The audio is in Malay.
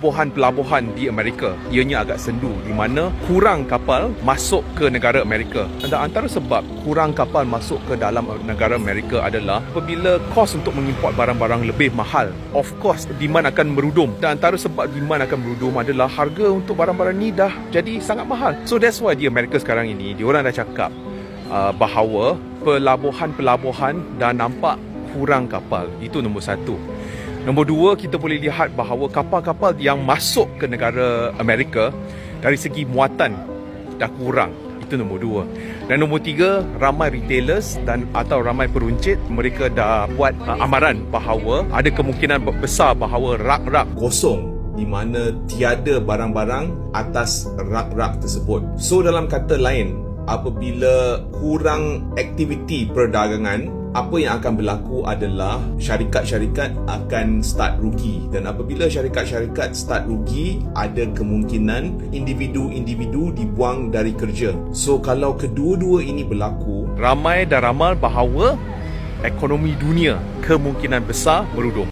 pelabuhan-pelabuhan di Amerika ianya agak sendu di mana kurang kapal masuk ke negara Amerika. Dan antara sebab kurang kapal masuk ke dalam negara Amerika adalah apabila kos untuk mengimport barang-barang lebih mahal. Of course, demand akan merudum. Dan antara sebab demand akan merudum adalah harga untuk barang-barang ni dah jadi sangat mahal. So that's why di Amerika sekarang ini, diorang dah cakap uh, bahawa pelabuhan-pelabuhan dah nampak kurang kapal. Itu nombor satu. Nombor dua, kita boleh lihat bahawa kapal-kapal yang masuk ke negara Amerika dari segi muatan dah kurang. Itu nombor dua. Dan nombor tiga, ramai retailers dan atau ramai peruncit mereka dah buat uh, amaran bahawa ada kemungkinan besar bahawa rak-rak kosong di mana tiada barang-barang atas rak-rak tersebut. So dalam kata lain, apabila kurang aktiviti perdagangan apa yang akan berlaku adalah syarikat-syarikat akan start rugi. Dan apabila syarikat-syarikat start rugi ada kemungkinan individu-individu dibuang dari kerja. So kalau kedua-dua ini berlaku ramai dan ramal bahawa ekonomi dunia kemungkinan besar merudum